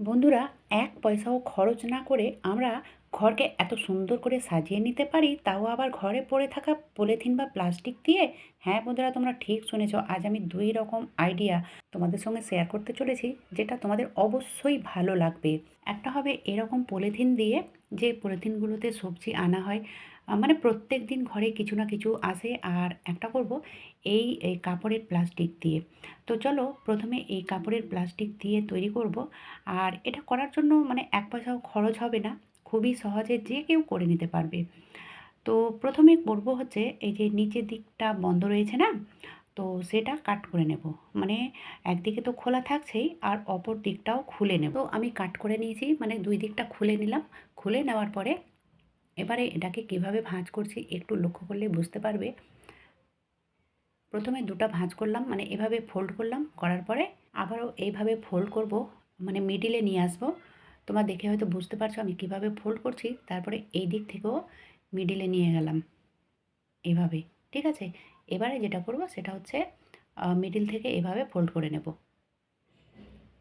বন্ধুরা, এক পয়সাও খরচ না করে আমরা ঘরকে এত সুন্দর করে সাজিয়ে নিতে পারি, তাও আবার ঘরে পড়ে থাকা পলিথিন বা প্লাস্টিক দিয়ে? হ্যাঁ বন্ধুরা, তোমরা ঠিক শুনেছ। আজ আমি দুই রকম আইডিয়া তোমাদের সঙ্গে শেয়ার করতে চলেছি, যেটা তোমাদের অবশ্যই ভালো লাগবে। একটা হবে এরকম পলিথিন দিয়ে, যে পলিথিনগুলোতে সবজি আনা হয় মানে প্রত্যেক দিন ঘরে কিছু না কিছু আসে। আর একটা করব, এই এই কাপড়ের প্লাস্টিক দিয়ে। তো চলো, প্রথমে এই কাপড়ের প্লাস্টিক দিয়ে তৈরি করব। আর এটা করার জন্য মানে এক পয়সাও খরচ হবে না, খুবই সহজে যে কেউ করে নিতে পারবে। তো প্রথমে করব হচ্ছে, এই যে নিচের দিকটা বন্ধ রয়েছে না, তো সেটা কাট করে নেব। মানে একদিকে তো খোলা থাকছেই, আর অপর দিকটাও খুলে নেব। তো আমি কাট করে নিয়েছি মানে দুই দিকটা খুলে নিলাম। খুলে নেওয়ার পরে এবারে এটাকে কীভাবে ভাঁজ করছি একটু লক্ষ্য করলে বুঝতে পারবে। প্রথমে দুটো ভাঁজ করলাম মানে এভাবে ফোল্ড করলাম, করার পরে আবারও এইভাবে ফোল্ড করব মানে মিডিলে নিয়ে আসব। তোমরা দেখে হয়তো বুঝতে পারছ আমি কীভাবে ফোল্ড করছি, তারপরে এই দিক থেকেও মিডিলে নিয়ে গেলাম। এভাবে, ঠিক আছে? এবারে যেটা করব সেটা হচ্ছে মিডিল থেকে এভাবে ফোল্ড করে নেব।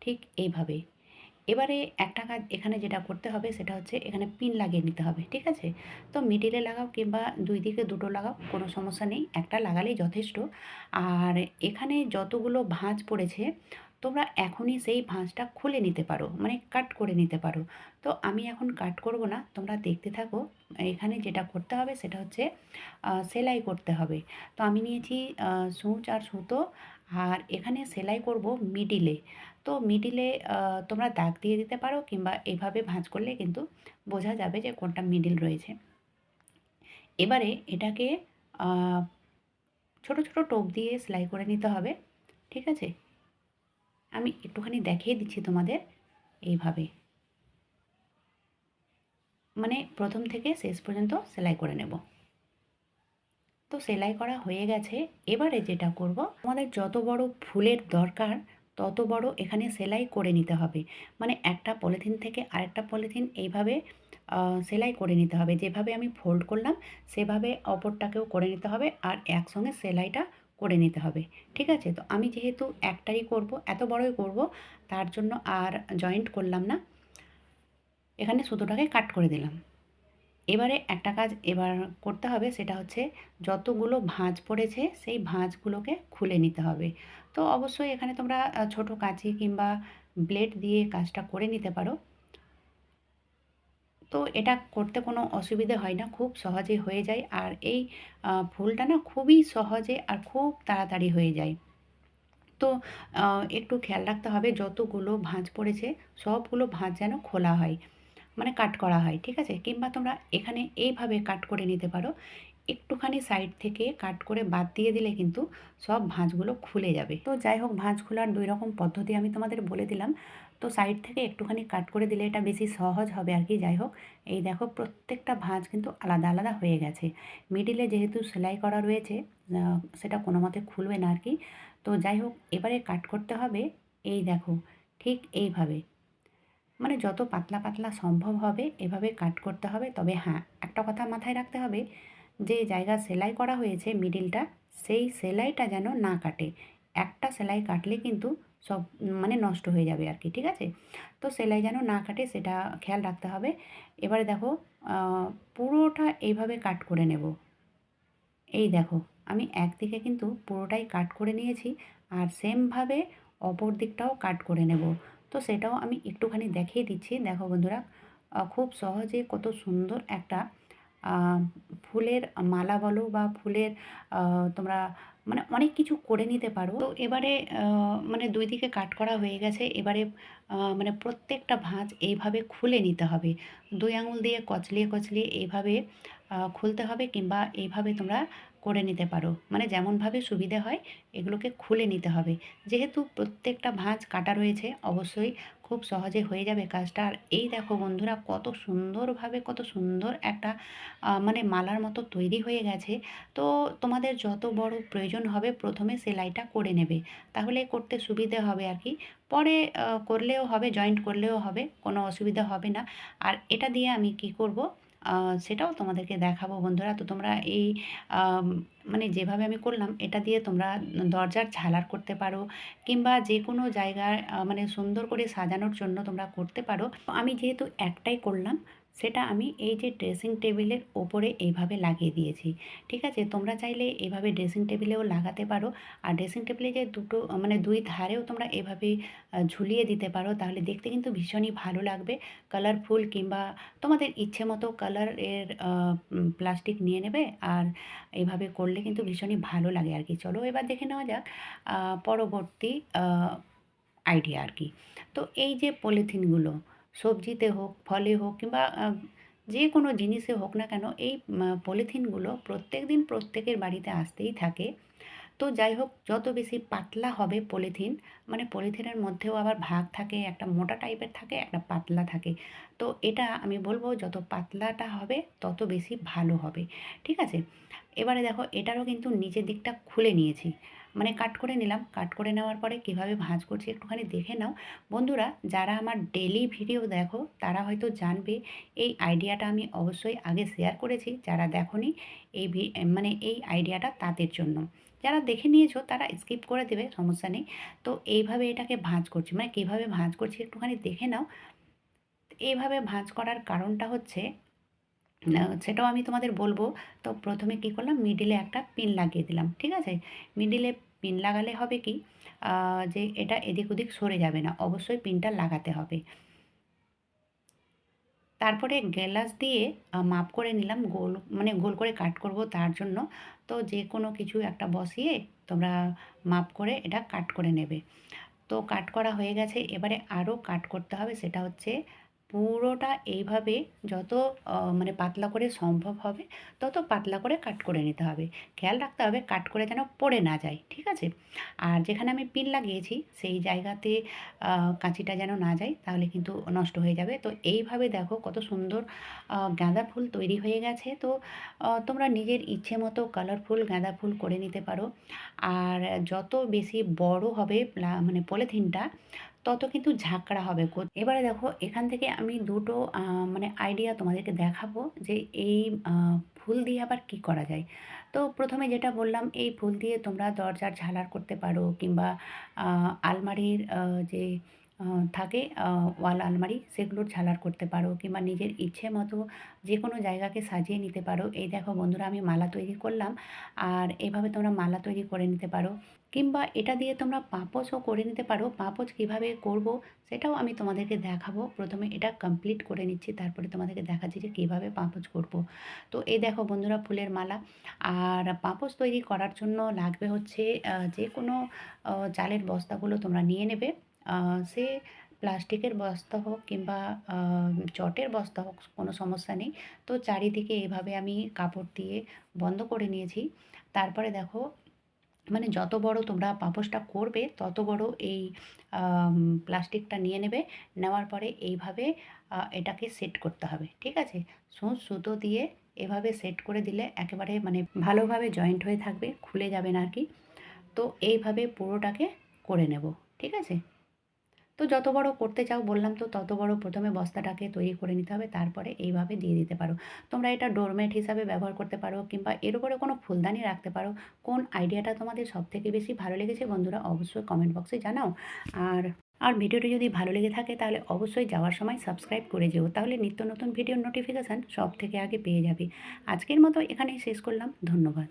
ঠিক এইভাবে। এবারে একটা কাজ এখানে যেটা করতে হবে সেটা হচ্ছে এখানে পিন লাগিয়ে নিতে হবে, ঠিক আছে? তো মিডিলে লাগাও কিংবা দুই দিকে দুটো লাগাও, কোনো সমস্যা নেই। একটা লাগালেই যথেষ্ট। আর এখানে যতগুলো ভাঁজ পড়েছে তোমরা এখনই সেই ভাঁজটা খুলে নিতে পারো মানে কাট করে নিতে পারো। তো আমি এখন কাট করব না, তোমরা দেখতে থাকো। এখানে যেটা করতে হবে সেটা হচ্ছে সেলাই করতে হবে। তো আমি নিয়েছি সূচ আর সুতো, আর এখানে সেলাই করব মিডিলে তো মিডিলে তোমরা দাগ দিয়ে দিতে পারো কিংবা এভাবে ভাঁজ করলে কিন্তু বোঝা যাবে যে কোনটা মিডিল রয়েছে। এবারে এটাকে ছোট ছোট টোপ দিয়ে সেলাই করে নিতে হবে, ঠিক আছে? আমি একটুখানি দেখিয়ে দিচ্ছি তোমাদের এইভাবে। মানে প্রথম থেকে শেষ পর্যন্ত সেলাই করে নেব। তো সেলাই করা হয়ে গেছে। এবারে যেটা করব আমাদের যত বড় ফুলের দরকার, তত বড় এখানে সেলাই করে নিতে হবে। মানে একটা পলিথিন থেকে আরেকটা পলিথিন এইভাবে সেলাই করে নিতে হবে। যেভাবে আমি ফোল্ড করলাম, সেভাবে অপরটাকেও করে নিতে হবে। আর একসঙ্গে সেলাইটা করে নিতে হবে, ঠিক আছে? তো আমি যেহেতু একটাই করব, এত বড়ই করব, তার জন্য আর জয়েন্ট করলাম না। এখানে সুতোটাকে কাট করে দিলাম। এবারে একটা কাজ এবার করতে হবে, সেটা হচ্ছে যতগুলো ভাঁজ পড়েছে, সেই ভাঁজগুলোকে খুলে নিতে হবে। তো অবশ্যই এখানে তোমরা ছোট কাঁচি কিংবা ব্লেড দিয়ে কাজটা করে নিতে পারো। তো এটা করতে কোনো অসুবিধে হয় না, খুব সহজে হয়ে যায়। আর এই ফুলটা না খুবই সহজে আর খুব তাড়াতাড়ি হয়ে যায়। তো একটু খেয়াল রাখতে হবে যতগুলো ভাঁজ পড়েছে, সবগুলো ভাঁজ যেন খোলা হয় মানে কাট করা হয়, ঠিক আছে? কিংবা তোমরা এখানে এইভাবে কাট করে নিতে পারো। একটুখানি সাইড থেকে কাট করে বাদ দিয়ে দিলে কিন্তু সব ভাঁজগুলো খুলে যাবে। তো যাই হোক, ভাঁজ খোলার দুই রকম পদ্ধতি আমি তোমাদের বলে দিলাম। তো সাইড থেকে একটুখানি কাট করে দিলে এটা বেশি সহজ হবে আর কি, যাই হোক। এই দেখো প্রত্যেকটা ভাঁজ কিন্তু আলাদা আলাদা হয়ে গেছে। মিডিলে যেহেতু সেলাই করা রয়েছে সেটা কোনো মতে খুলবে না আর কি। তো যাই হোক, এবারে কাট করতে হবে এই দেখো, ঠিক এইভাবে। মানে যত পাতলা পাতলা সম্ভব হবে, এভাবে কাট করতে হবে। তবে হ্যাঁ একটা কথা মাথায় রাখতে হবে, যে জায়গা সেলাই করা হয়েছে মিডিলটা সেই সেলাইটা যেন না কাটে। একটা সেলাই কাটলে কিন্তু সব মানে নষ্ট হয়ে যাবে আর কি ঠিক আছে? তো সেলাই যেন না কাটে সেটা খেয়াল রাখতে হবে। এবারে দেখো পুরোটা এইভাবে কাট করে নেব। এই দেখো, আমি একদিকে কিন্তু পুরোটাই কাট করে নিয়েছি আর সেমভাবে অপর দিকটাও কাট করে নেব। তো সেটাও আমি একটুখানি দেখিয়ে দিচ্ছি। দেখো বন্ধুরা খুব সহজে কত সুন্দর একটা ফুলের মালা বলো বা ফুলের তোমরা মানে অনেক কিছু করে নিতে পারো। তো এবারে মানে দুই দিকে কাট করা হয়ে গেছে। এবারে মানে প্রত্যেকটা ভাঁজ এইভাবে খুলে নিতে হবে। দুই আঙুল দিয়ে কচলিয়ে কচলিয়ে এইভাবে খুলতে হবে কিংবা এইভাবে তোমরা করে নিতে পারো। মানে যেমনভাবে সুবিধে হয়, এগুলোকে খুলে নিতে হবে। যেহেতু প্রত্যেকটা ভাঁজ কাটা রয়েছে, অবশ্যই খুব সহজে হয়ে যাবে কাজটা। আর এই দেখো বন্ধুরা, কত সুন্দরভাবে, কত সুন্দর একটা মানে মালার মতো তৈরি হয়ে গেছে। তো তোমাদের যত বড় প্রয়োজন হবে, প্রথমে সেলাইটা করে নেবে। তাহলে করতে সুবিধে হবে আর কি। পরে করলেও হবে জয়েন্ট করলেও হবে, কোনো অসুবিধা হবে না। আর এটা দিয়ে আমি কি করব? সেটাও তোমাদেরকে দেখাবো বন্ধুরা। তো তোমরা এই মানে যেভাবে আমি করলাম, এটা দিয়ে তোমরা দরজার ঝালার করতে পারো কিংবা যে কোনো জায়গায় মানে সুন্দর করে সাজানোর জন্য তোমরা করতে পারো। আমি যেহেতু একটাই করলাম সেটা আমি এই যে ড্রেসিং টেবিলের ওপরে এইভাবে লাগিয়ে দিয়েছি। ঠিক আছে? তোমরা চাইলে এভাবে ড্রেসিং টেবিলেও লাগাতে পারো। আর ড্রেসিং টেবিলে যে দুটো মানে দুই ধারেও তোমরা এভাবে ঝুলিয়ে দিতে পারো তাহলে দেখতে কিন্তু ভীষণই ভালো লাগবে। কালারফুল কিংবা তোমাদের ইচ্ছে মতো কালারের প্লাস্টিক নিয়ে নেবে আর এভাবে করলে কিন্তু ভীষণই ভালো লাগে আর কি চলো এবার দেখে নেওয়া যাক পরবর্তী আইডিয়া আর কি তো এই যে পলিথিনগুলো সবজিতে হোক, ফলে হোক কিংবা যে কোনো জিনিসে হোক না কেন এই পলিথিনগুলো প্রত্যেক দিন প্রত্যেকের বাড়িতে আসতেই থাকে। তো যাই হোক যত বেশি পাতলা হবে পলিথিন মানে পলিথিনের মধ্যেও আবার ভাগ থাকে একটা মোটা টাইপের থাকে একটা পাতলা থাকে তো এটা আমি বলব যত পাতলাটা হবে, তত বেশি ভালো হবে। ঠিক আছে? এবারে দেখো, এটারও কিন্তু নিচের দিকটা খুলে নিয়েছি। মানে কাট করে নিলাম। কাট করে নেওয়ার পরে কীভাবে ভাঁজ করছি একটুখানি দেখে নাও। বন্ধুরা, যারা আমার ডেলি ভিডিও দেখো, তারা হয়তো জানবে, এই আইডিয়াটা আমি অবশ্যই আগে শেয়ার করেছি। যারা দেখনি, এই মানে এই আইডিয়াটা তাদের জন্য। যারা দেখে নিয়েছো, তারা স্কিপ করে দেবে, সমস্যা নেই। তো এইভাবে এটাকে ভাঁজ করছি। মানে কীভাবে ভাঁজ করছি একটুখানি দেখে নাও। এইভাবে ভাঁজ করার কারণটা হচ্ছে সেটাও আমি তোমাদের বলব। তো প্রথমে কী করলাম? মিডিলে একটা পিন লাগিয়ে দিলাম ঠিক আছে? মিডিলে পিন লাগালে হবে কি? যে এটা এদিক ওদিক সরে যাবে না অবশ্যই পিনটা লাগাতে হবে। তারপরে গ্লাস দিয়ে মাপ করে নিলাম গোল মানে গোল করে কাট করব তার জন্য। তো যে কোনো কিছু একটা বসিয়ে তোমরা মাপ করে এটা কাট করে নেবে। তো কাট করা হয়ে গেছে। এবারে আরও কাট করতে হবে সেটা হচ্ছে পুরোটা এইভাবে যত মানে পাতলা করে সম্ভব হবে, তত পাতলা করে কাট করে নিতে হবে। খেয়াল রাখতে হবে কাট করে যেন পড়ে না যায়। ঠিক আছে? আর যেখানে আমি পিন লাগিয়েছি, সেই জায়গাতে কাঁচিটা যেন না যায়, তাহলে কিন্তু নষ্ট হয়ে যাবে। তো এইভাবে দেখো কত সুন্দর গাঁদা ফুল তৈরি হয়ে গেছে। তো তোমরা নিজের ইচ্ছে মতো কালারফুল গাঁদা ফুল করে নিতে পারো। আর যত বেশি বড় হবে মানে পলিথিনটা তত কিন্তু ঝাঁকড়া হবে এবারে দেখো, এখান থেকে আমি দুটো মানে আইডিয়া তোমাদেরকে দেখাবো যে এই ফুল দিয়ে আবার কি করা যায়। তো প্রথমে যেটা বললাম, এই ফুল দিয়ে তোমরা দরজার ঝালার করতে পারো কিংবা আলমারির যে থাকে ওয়াল আলমারি সেগুলোর ঝালার করতে পারো কিংবা নিজের ইচ্ছে মতো যে কোনো জায়গাকে সাজিয়ে নিতে পারো। এই দেখো বন্ধুরা আমি মালা তৈরি করলাম। আর এভাবে তোমরা মালা তৈরি করে নিতে পারো। কিংবা এটা দিয়ে তোমরা পাপোশও করে নিতে পারো। পাপোশ কীভাবে করব সেটাও আমি তোমাদেরকে দেখাবো। প্রথমে এটা কমপ্লিট করে নিচ্ছি, তারপরে তোমাদেরকে দেখাচ্ছি যে কীভাবে পাপোশ করব। তো এই দেখো বন্ধুরা ফুলের মালা। আর পাপোশ তৈরি করার জন্য লাগবে হচ্ছে যে কোনো চালের বস্তাগুলো তোমরা নিয়ে নেবে। সে প্লাস্টিকের বস্তা হোক কিংবা চটের বস্তা হোক কোনো সমস্যা নেই। তো চারিদিকে এভাবে আমি কাপড় দিয়ে বন্ধ করে নিয়েছি। তারপরে দেখো মানে যত বড় তোমরা পাপোশটা করবে তত বড় এই প্লাস্টিকটা নিয়ে নেবে। নেওয়ার পরে এইভাবে এটাকে সেট করতে হবে। ঠিক আছে? সূচ সুতো দিয়ে এভাবে সেট করে দিলে একেবারে মানে ভালোভাবে জয়েন্ট হয়ে থাকবে, খুলে যাবে না আরকি। তো এইভাবে পুরোটাকে করে নেব। ঠিক আছে? তো যত বড় করতে চাও বললাম তো তত বড় প্রথমে বস্তাটাকে তৈরি করে নিতে হবে, তারপরে এইভাবে দিয়ে দিতে পারো। তোমরা এটা ডোরমেট হিসাবে ব্যবহার করতে পারো কিংবা এর উপরে কোনো ফুলদানি রাখতে পারো। কোন আইডিয়াটা তোমাদের সবথেকে বেশি ভালো লেগেছে বন্ধুরা অবশ্যই কমেন্ট বক্সে জানাও। আর আর ভিডিওটি যদি ভালো লেগে থাকে তাহলে অবশ্যই যাওয়ার সময় সাবস্ক্রাইব করে যেও। তাহলে নিত্য নতুন ভিডিওর নোটিফিকেশান সব থেকে আগে পেয়ে যাবে। আজকের মতো এখানেই শেষ করলাম। ধন্যবাদ।